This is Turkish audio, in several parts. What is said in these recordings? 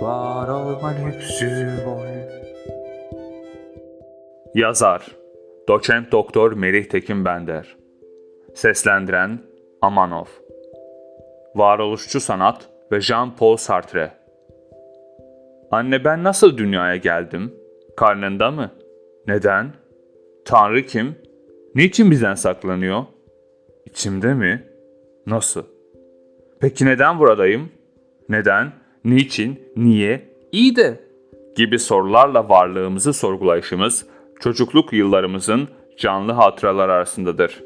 Var olma lüksü boy. Yazar Doçent Doktor Merih Tekin Bender Seslendiren Amanov Varoluşçu Sanat ve Jean-Paul Sartre Anne ben nasıl dünyaya geldim? Karnında mı? Neden? Tanrı kim? Niçin bizden saklanıyor? İçimde mi? Nasıl? Peki neden buradayım? Neden? Niçin? Niye? İyi de gibi sorularla varlığımızı sorgulayışımız çocukluk yıllarımızın canlı hatıralar arasındadır.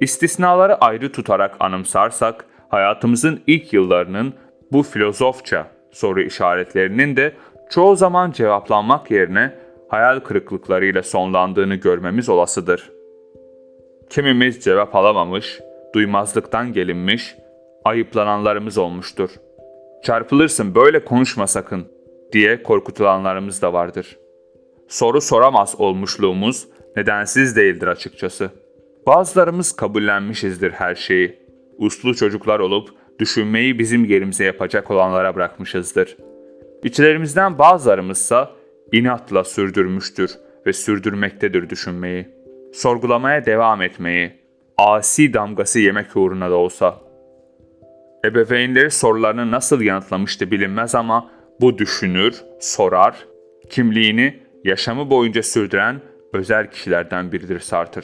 İstisnaları ayrı tutarak anımsarsak hayatımızın ilk yıllarının bu filozofça soru işaretlerinin de çoğu zaman cevaplanmak yerine hayal kırıklıklarıyla sonlandığını görmemiz olasıdır. Kimimiz cevap alamamış, duymazlıktan gelinmiş, ayıplananlarımız olmuştur. Çarpılırsın böyle konuşma sakın diye korkutulanlarımız da vardır. Soru soramaz olmuşluğumuz nedensiz değildir açıkçası. Bazılarımız kabullenmişizdir her şeyi. Uslu çocuklar olup düşünmeyi bizim yerimize yapacak olanlara bırakmışızdır. İçlerimizden bazılarımızsa inatla sürdürmüştür ve sürdürmektedir düşünmeyi. Sorgulamaya devam etmeyi, asi damgası yemek uğruna da olsa. Ebeveynleri sorularını nasıl yanıtlamıştı bilinmez ama bu düşünür, sorar, kimliğini yaşamı boyunca sürdüren özel kişilerden biridir Sartre.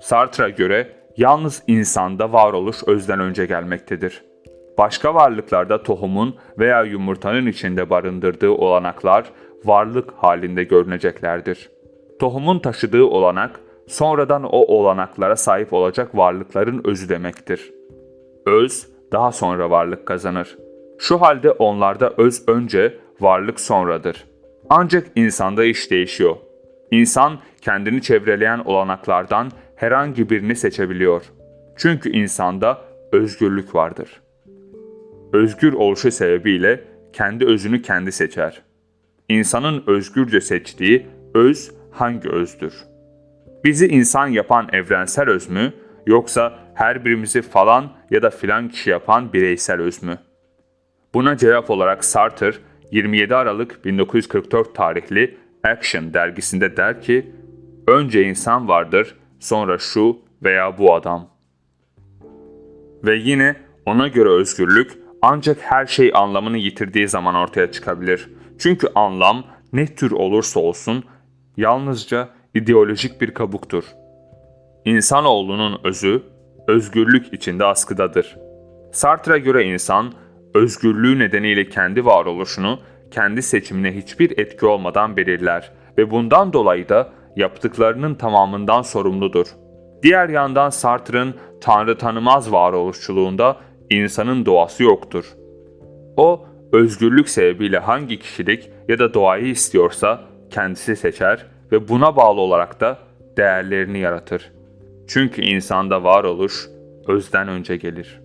Sartre'a göre yalnız insanda varoluş özden önce gelmektedir. Başka varlıklarda tohumun veya yumurtanın içinde barındırdığı olanaklar varlık halinde görüneceklerdir. Tohumun taşıdığı olanak sonradan o olanaklara sahip olacak varlıkların özü demektir. Öz daha sonra varlık kazanır. Şu halde onlarda öz önce, varlık sonradır. Ancak insanda iş değişiyor. İnsan kendini çevreleyen olanaklardan herhangi birini seçebiliyor. Çünkü insanda özgürlük vardır. Özgür oluşu sebebiyle kendi özünü kendi seçer. İnsanın özgürce seçtiği öz hangi özdür? Bizi insan yapan evrensel öz mü yoksa her birimizi falan ya da filan kişi yapan bireysel öz mü? Buna cevap olarak Sartre 27 Aralık 1944 tarihli Action dergisinde der ki, önce insan vardır, sonra şu veya bu adam. Ve yine ona göre özgürlük ancak her şey anlamını yitirdiği zaman ortaya çıkabilir. Çünkü anlam ne tür olursa olsun yalnızca ideolojik bir kabuktur. İnsanoğlunun özü özgürlük içinde askıdadır. Sartre'a göre insan özgürlüğü nedeniyle kendi varoluşunu kendi seçimine hiçbir etki olmadan belirler ve bundan dolayı da yaptıklarının tamamından sorumludur. Diğer yandan Sartre'ın Tanrı tanımaz varoluşçuluğunda insanın doğası yoktur. O, özgürlük sebebiyle hangi kişilik ya da doğayı istiyorsa kendisi seçer ve buna bağlı olarak da değerlerini yaratır. Çünkü insanda varoluş özden önce gelir.''